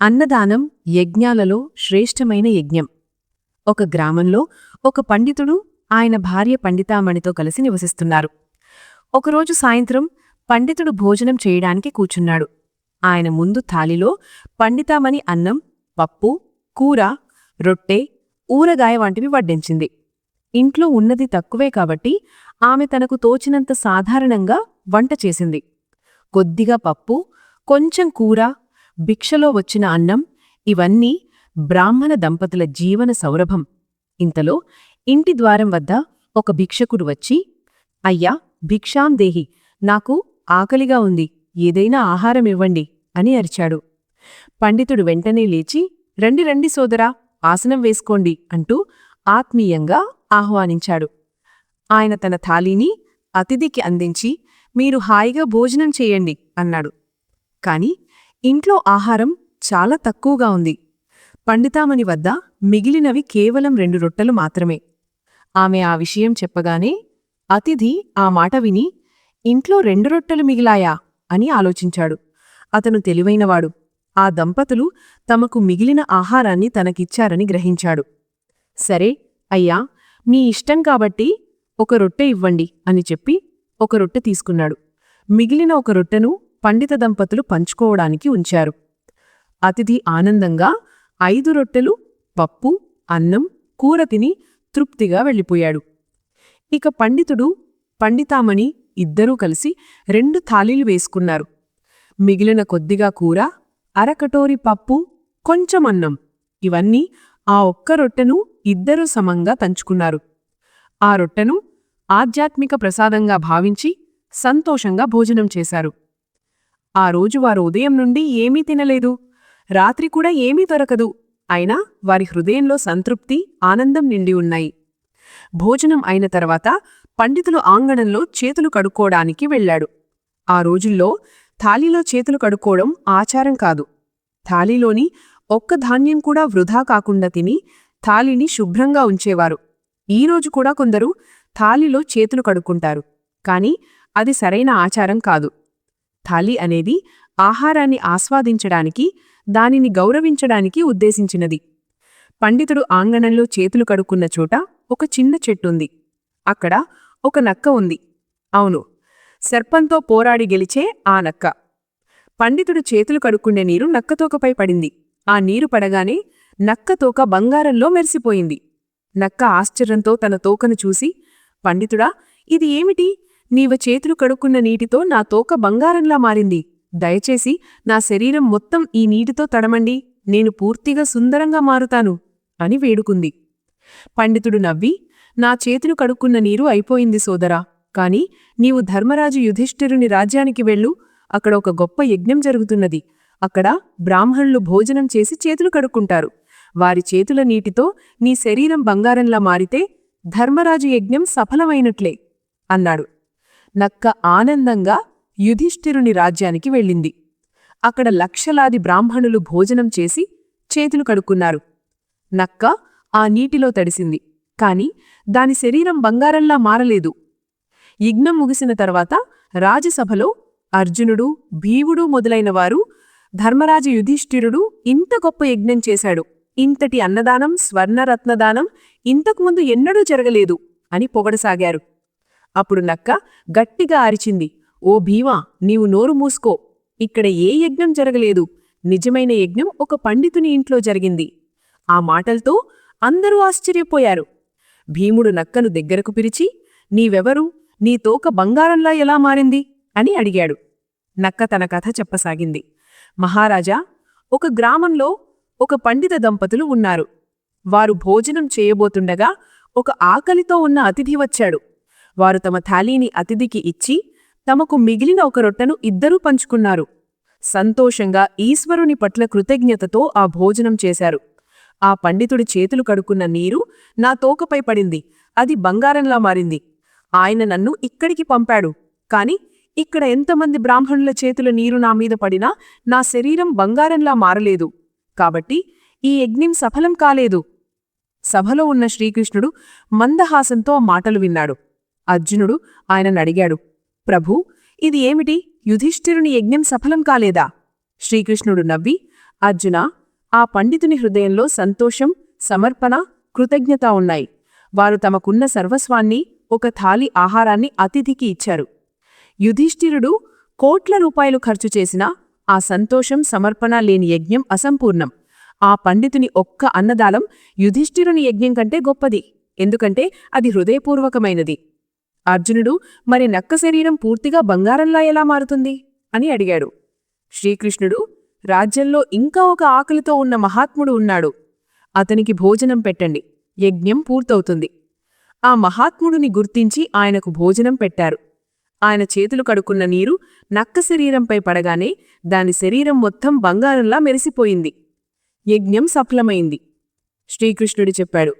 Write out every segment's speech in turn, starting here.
అన్నదానం యజ్ఞాలలో శ్రేష్టమైన యజ్ఞం. ఒక గ్రామంలో ఒక పండితుడు ఆయన భార్య పండితామణితో కలిసి నివసిస్తున్నారు. ఒకరోజు సాయంత్రం పండితుడు భోజనం చేయడానికి కూచున్నాడు. ఆయన ముందు థాలిలో పండితామణి అన్నం పప్పు కూర రొట్టె ఊరగాయ వంటివి వడ్డించింది. ఇంట్లో ఉన్నది తక్కువే కాబట్టి ఆమె తనకు తోచినంత సాధారణంగా వంట చేసింది. కొద్దిగా పప్పు కొంచెం కూర భిక్షలో వచ్చిన అన్నం ఇవన్నీ బ్రాహ్మణ దంపతుల జీవన సౌరభం. ఇంతలో ఇంటి ద్వారం వద్ద ఒక భిక్షకుడు వచ్చి అయ్యా భిక్షాం దేహి నాకు ఆకలిగా ఉంది ఏదైనా ఆహారం ఇవ్వండి అని అరిచాడు. పండితుడు వెంటనే లేచి రండి రండి సోదరా ఆసనం వేసుకోండి అంటూ ఆత్మీయంగా ఆహ్వానించాడు. ఆయన తన థాలీని అతిథికి అందించి మీరు హాయిగా భోజనం చేయండి అన్నాడు. కాని ఇంట్లో ఆహారం చాలా తక్కువగా ఉంది. పండితామణి వద్ద మిగిలినవి కేవలం రెండు రొట్టెలు మాత్రమే. ఆమె ఆ విషయం చెప్పగానే అతిథి ఆ మాట విని ఇంట్లో రెండు రొట్టెలు మిగిలాయా? అని ఆలోచించాడు. అతను తెలివైనవాడు. ఆ దంపతులు తమకు మిగిలిన ఆహారాన్ని తనకిచ్చారని గ్రహించాడు. సరే అయ్యా మీ ఇష్టం కాబట్టి ఒక రొట్టె ఇవ్వండి అని చెప్పి ఒక రొట్టె తీసుకున్నాడు. మిగిలిన ఒక రొట్టెను పండిత దంపతులు పంచుకోవడానికి ఉంచారు. అతిథి ఆనందంగా ఐదు రొట్టెలు పప్పు అన్నం కూర తిని తృప్తిగా వెళ్ళిపోయాడు. ఇక పండితుడు పండితామణి ఇద్దరూ కలిసి రెండు థాలీలు వేసుకున్నారు. మిగిలిన కొద్దిగా కూర అరకటోరి పప్పు కొంచెం అన్నం. ఇవన్నీ ఆ ఒక్క రొట్టెను ఇద్దరూ సమంగా పంచుకున్నారు ఆ రొట్టెను ఆధ్యాత్మిక ప్రసాదంగా భావించి సంతోషంగా భోజనం చేశారు. ఆ రోజు వారు ఉదయం నుండి ఏమీ తినలేదు. రాత్రి కూడా ఏమీ దొరకదు. అయినా వారి హృదయంలో సంతృప్తి ఆనందం నిండి ఉన్నాయి. భోజనం అయిన తర్వాత పండితులు ఆంగణంలో చేతులు కడుక్కోవడానికి వెళ్ళాడు. ఆ రోజుల్లో థాలీలో చేతులు కడుక్కోవడం ఆచారం కాదు. థాలీలోని ఒక్క ధాన్యం కూడా వృధా కాకుండా తిని థాలీని శుభ్రంగా ఉంచేవారు. ఈరోజు కూడా కొందరు థాలీలో చేతులు కడుక్కుంటారు. కాని అది సరైన ఆచారం కాదు. థాలి అనేది ఆహారాన్ని ఆస్వాదించడానికి దానిని గౌరవించడానికి ఉద్దేశించినది. పండితుడు ఆంగణంలో చేతులు కడుక్కున్న చోట ఒక చిన్న చెట్టుంది. అక్కడ ఒక నక్క ఉంది. అవును సర్పంతో పోరాడి గెలిచే ఆ నక్క. పండితుడు చేతులు కడుక్కుండే నీరు నక్కతోకపై పడింది. ఆ నీరు పడగానే నక్కతోక బంగారంలో మెరిసిపోయింది. నక్క ఆశ్చర్యంతో తన తోకను చూసి పండితుడా ఇది ఏమిటి? నీవ చేతులు కడుక్కున్న నీటితో నా తోక బంగారంలా మారింది. దయచేసి నా శరీరం మొత్తం ఈ నీటితో తడమండి. నేను పూర్తిగా సుందరంగా మారుతాను అని వేడుకుంది. పండితుడు నవ్వి నా చేతులు కడుక్కున్న నీరు అయిపోయింది సోదరా. కాని నీవు ధర్మరాజు యుధిష్ఠిరుని రాజ్యానికి వెళ్ళు. అక్కడ ఒక గొప్ప యజ్ఞం జరుగుతున్నది. అక్కడ బ్రాహ్మణులు భోజనం చేసి చేతులు కడుక్కుంటారు. వారి చేతుల నీటితో నీ శరీరం బంగారంలా మారితే ధర్మరాజు యజ్ఞం సఫలమైనట్లే అన్నాడు. నక్క ఆనందంగా యుధిష్ఠిరుని రాజ్యానికి వెళ్ళింది. అక్కడ లక్షలాది బ్రాహ్మణులు భోజనం చేసి చేతులు కడుక్కున్నారు. నక్క ఆ నీటిలో తడిసింది కాని దాని శరీరం బంగారంలా మారలేదు. యజ్ఞం ముగిసిన తర్వాత రాజసభలో అర్జునుడు భీవుడు మొదలైనవారు ధర్మరాజు యుధిష్ఠిరుడు ఇంత గొప్ప యజ్ఞం చేశాడు. ఇంతటి అన్నదానం స్వర్ణరత్నదానం ఇంతకుముందు ఎన్నడూ జరగలేదు అని పొగడసాగారు. అప్పుడు నక్క గట్టిగా అరిచింది ఓ భీమా నీవు నోరు మూసుకో. ఇక్కడ ఏ యజ్ఞం జరగలేదు. నిజమైన యజ్ఞం ఒక పండితుని ఇంట్లో జరిగింది. ఆ మాటలతో అందరూ ఆశ్చర్యపోయారు. భీముడు నక్కను దగ్గరకు పిలిచి నీవెవరు? నీ తోక బంగారంలా ఎలా మారింది? అని అడిగాడు. నక్క తన కథ చెప్పసాగింది. మహారాజా ఒక గ్రామంలో ఒక పండిత దంపతులు ఉన్నారు. వారు భోజనం చేయబోతుండగా ఒక ఆకలితో ఉన్న అతిథి వచ్చాడు. వారు తమ థాలీని అతిథికి ఇచ్చి తమకు మిగిలిన ఒక రొట్టెను ఇద్దరూ పంచుకున్నారు. సంతోషంగా ఈశ్వరుని పట్ల కృతజ్ఞతతో ఆ భోజనం చేశారు. ఆ పండితుడి చేతులు కడుక్కున్న నీరు నా తోకపై పడింది. అది బంగారంలా మారింది. ఆయన నన్ను ఇక్కడికి పంపాడు. కాని ఇక్కడ ఎంతమంది బ్రాహ్మణుల చేతుల నీరు నా మీద పడినా నా శరీరం బంగారంలా మారలేదు. కాబట్టి ఈ యజ్ఞం సఫలం కాలేదు. సభలో ఉన్న శ్రీకృష్ణుడు మందహాసంతో ఆ మాటలు విన్నాడు. అర్జునుడు ఆయననడిగాడు ప్రభూ ఇది ఏమిటి? యుధిష్ఠిరుని యజ్ఞం సఫలం కాలేదా? శ్రీకృష్ణుడు నవ్వి అర్జున ఆ పండితుని హృదయంలో సంతోషం సమర్పణ కృతజ్ఞత ఉన్నాయి. వారు తమకున్న సర్వస్వాన్ని ఒక థాలి ఆహారాన్ని అతిథికి ఇచ్చారు. యుధిష్ఠిరుడు కోట్ల రూపాయలు ఖర్చు చేసినా ఆ సంతోషం సమర్పణ లేని యజ్ఞం అసంపూర్ణం. ఆ పండితుని ఒక్క అన్నదానం యుధిష్ఠిరుని యజ్ఞం కంటే గొప్పది. ఎందుకంటే అది హృదయపూర్వకమైనది. అర్జునుడు మరి నక్క శరీరం పూర్తిగా బంగారంలా ఎలా మారుతుంది? అని అడిగాడు. శ్రీకృష్ణుడు రాజ్యంలో ఇంకా ఒక ఆకలితో ఉన్న మహాత్ముడు ఉన్నాడు. అతనికి భోజనం పెట్టండి. యజ్ఞం పూర్తవుతుంది. ఆ మహాత్ముడిని గుర్తించి ఆయనకు భోజనం పెట్టారు. ఆయన చేతులు కడుక్కున్న నీరు నక్క శరీరంపై పడగానే దాని శరీరం మొత్తం బంగారంలా మెరిసిపోయింది. యజ్ఞం సఫలమైంది. శ్రీకృష్ణుడు చెప్పాడు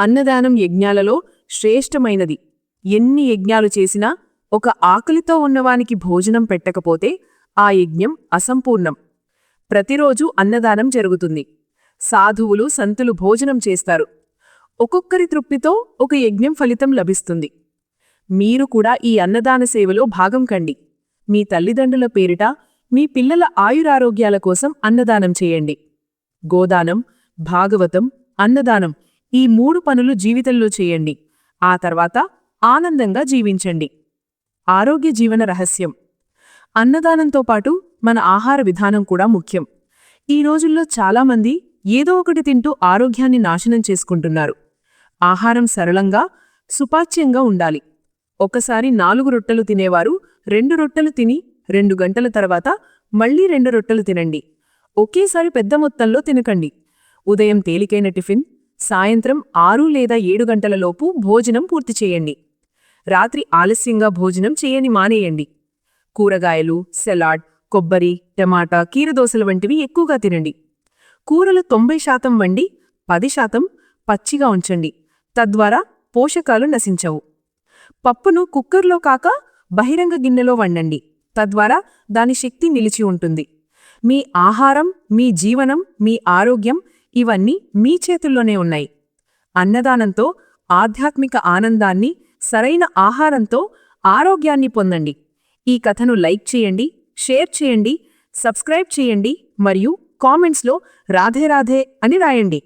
అన్నదానం యజ్ఞాలలో శ్రేష్టమైనది. ఎన్ని యజ్ఞాలు చేసినా ఒక ఆకలితో ఉన్నవానికి భోజనం పెట్టకపోతే ఆ యజ్ఞం అసంపూర్ణం. ప్రతిరోజు అన్నదానం జరుగుతుంది. సాధువులు సంతులు భోజనం చేస్తారు. ఒక్కొక్కరి తృప్తితో ఒక యజ్ఞం ఫలితం లభిస్తుంది. మీరు కూడా ఈ అన్నదాన సేవలో భాగం కండి. మీ తల్లిదండ్రుల పేరిట మీ పిల్లల ఆయురారోగ్యాల కోసం అన్నదానం చేయండి. గోదానం భాగవతం అన్నదానం ఈ మూడు పనులు జీవితంలో చేయండి. ఆ తర్వాత ఆనందంగా జీవించండి. ఆరోగ్య జీవన రహస్యం. అన్నదానంతో పాటు మన ఆహార విధానం కూడా ముఖ్యం. ఈ రోజుల్లో చాలామంది ఏదో ఒకటి తింటూ ఆరోగ్యాన్ని నాశనం చేసుకుంటున్నారు. ఆహారం సరళంగా సుపాచ్యంగా ఉండాలి. ఒకసారి నాలుగు రొట్టెలు తినేవారు రెండు రొట్టెలు తిని రెండు గంటల తర్వాత మళ్ళీ రెండు రొట్టెలు తినండి. ఒకేసారి పెద్ద మొత్తంలో తినకండి. ఉదయం తేలికైన టిఫిన్ సాయంత్రం ఆరు లేదా ఏడు గంటలలోపు భోజనం పూర్తి చేయండి. రాత్రి ఆలస్యంగా భోజనం చేయని మానేయండి. కూరగాయలు సెలాడ్ కొబ్బరి టమాటా కీరదోసల వంటివి ఎక్కువగా తినండి. కూరలు తొంభై శాతం వండి పది శాతం పచ్చిగా ఉంచండి. తద్వారా పోషకాలు నశించవు. పప్పును కుక్కర్లో కాక బహిరంగ గిన్నెలో వండండి. తద్వారా దాని శక్తి నిలిచి ఉంటుంది. మీ ఆహారం మీ జీవనం మీ ఆరోగ్యం ఇవన్నీ మీ చేతుల్లోనే ఉన్నాయి. అన్నదానంతో ఆధ్యాత్మిక ఆనందాన్ని సరైన ఆహారంతో ఆరోగ్యాన్ని పొందండి. ఈ కథను లైక్ చేయండి షేర్ చేయండి సబ్స్క్రైబ్ చేయండి మరియు కామెంట్స్లో రాధే రాధే అని రాయండి.